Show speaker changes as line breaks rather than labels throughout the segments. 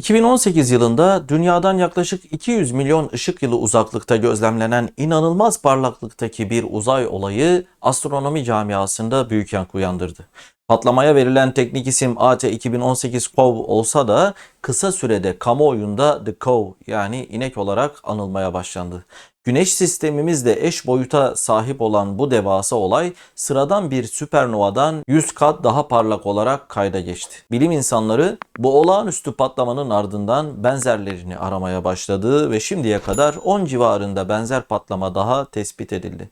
2018 yılında dünyadan yaklaşık 200 milyon ışık yılı uzaklıkta gözlemlenen inanılmaz parlaklıktaki bir uzay olayı astronomi camiasında büyük yankı uyandırdı. Patlamaya verilen teknik isim AT2018 COV olsa da kısa sürede kamuoyunda The COV yani inek olarak anılmaya başlandı. Güneş sistemimizle eş boyuta sahip olan bu devasa olay sıradan bir süpernovadan 100 kat daha parlak olarak kayda geçti. Bilim insanları bu olağanüstü patlamanın ardından benzerlerini aramaya başladı ve şimdiye kadar 10 civarında benzer patlama daha tespit edildi.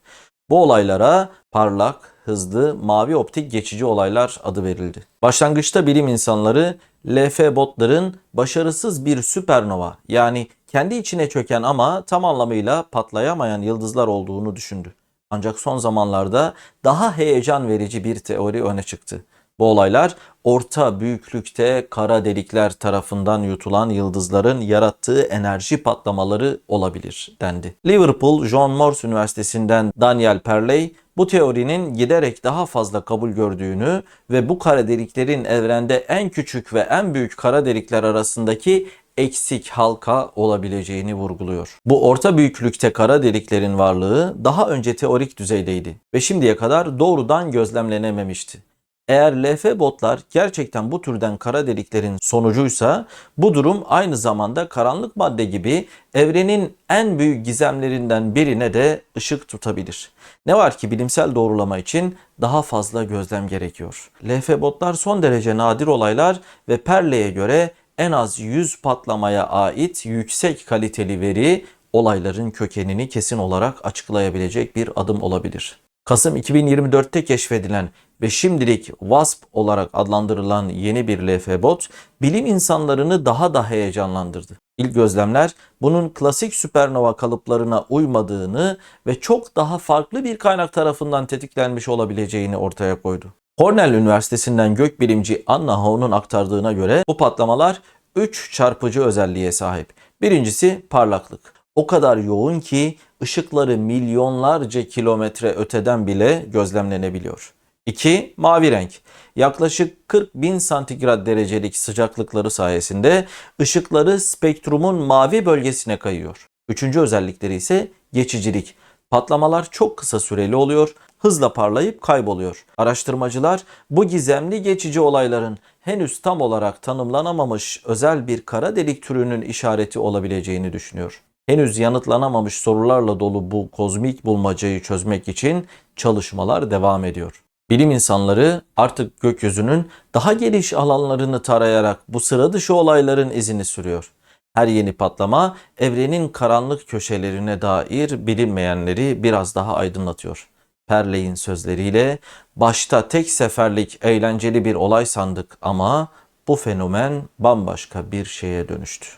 Bu olaylara parlak, hızlı, mavi optik geçici olaylar adı verildi. Başlangıçta bilim insanları LF botların başarısız bir süpernova yani kendi içine çöken ama tam anlamıyla patlayamayan yıldızlar olduğunu düşündü. Ancak son zamanlarda daha heyecan verici bir teori öne çıktı. Bu olaylar orta büyüklükte kara delikler tarafından yutulan yıldızların yarattığı enerji patlamaları olabilir dendi. Liverpool John Moores Üniversitesi'nden Daniel Perley bu teorinin giderek daha fazla kabul gördüğünü ve bu kara deliklerin evrende en küçük ve en büyük kara delikler arasındaki eksik halka olabileceğini vurguluyor. Bu orta büyüklükte kara deliklerin varlığı daha önce teorik düzeydeydi ve şimdiye kadar doğrudan gözlemlenememişti. Eğer LF botlar gerçekten bu türden kara deliklerin sonucuysa bu durum aynı zamanda karanlık madde gibi evrenin en büyük gizemlerinden birine de ışık tutabilir. Ne var ki bilimsel doğrulama için daha fazla gözlem gerekiyor. LF botlar son derece nadir olaylar ve Perley'e göre en az 100 patlamaya ait yüksek kaliteli veri olayların kökenini kesin olarak açıklayabilecek bir adım olabilir. Kasım 2024'te keşfedilen ve şimdilik WASP olarak adlandırılan yeni bir LF bot bilim insanlarını daha da heyecanlandırdı. İlk gözlemler bunun klasik süpernova kalıplarına uymadığını ve çok daha farklı bir kaynak tarafından tetiklenmiş olabileceğini ortaya koydu. Cornell Üniversitesi'nden gökbilimci Anna Ho'nun aktardığına göre bu patlamalar 3 çarpıcı özelliğe sahip. Birincisi parlaklık. O kadar yoğun ki ışıkları milyonlarca kilometre öteden bile gözlemlenebiliyor. 2. Mavi renk. Yaklaşık 40 bin santigrat derecelik sıcaklıkları sayesinde ışıkları spektrumun mavi bölgesine kayıyor. Üçüncü özellikleri ise geçicilik. Patlamalar çok kısa süreli oluyor, hızla parlayıp kayboluyor. Araştırmacılar bu gizemli geçici olayların henüz tam olarak tanımlanamamış özel bir kara delik türünün işareti olabileceğini düşünüyor. Henüz yanıtlanamamış sorularla dolu bu kozmik bulmacayı çözmek için çalışmalar devam ediyor. Bilim insanları artık gökyüzünün daha geniş alanlarını tarayarak bu sıra dışı olayların izini sürüyor. Her yeni patlama evrenin karanlık köşelerine dair bilinmeyenleri biraz daha aydınlatıyor. Perley'in sözleriyle başta tek seferlik eğlenceli bir olay sandık ama bu fenomen bambaşka bir şeye dönüştü.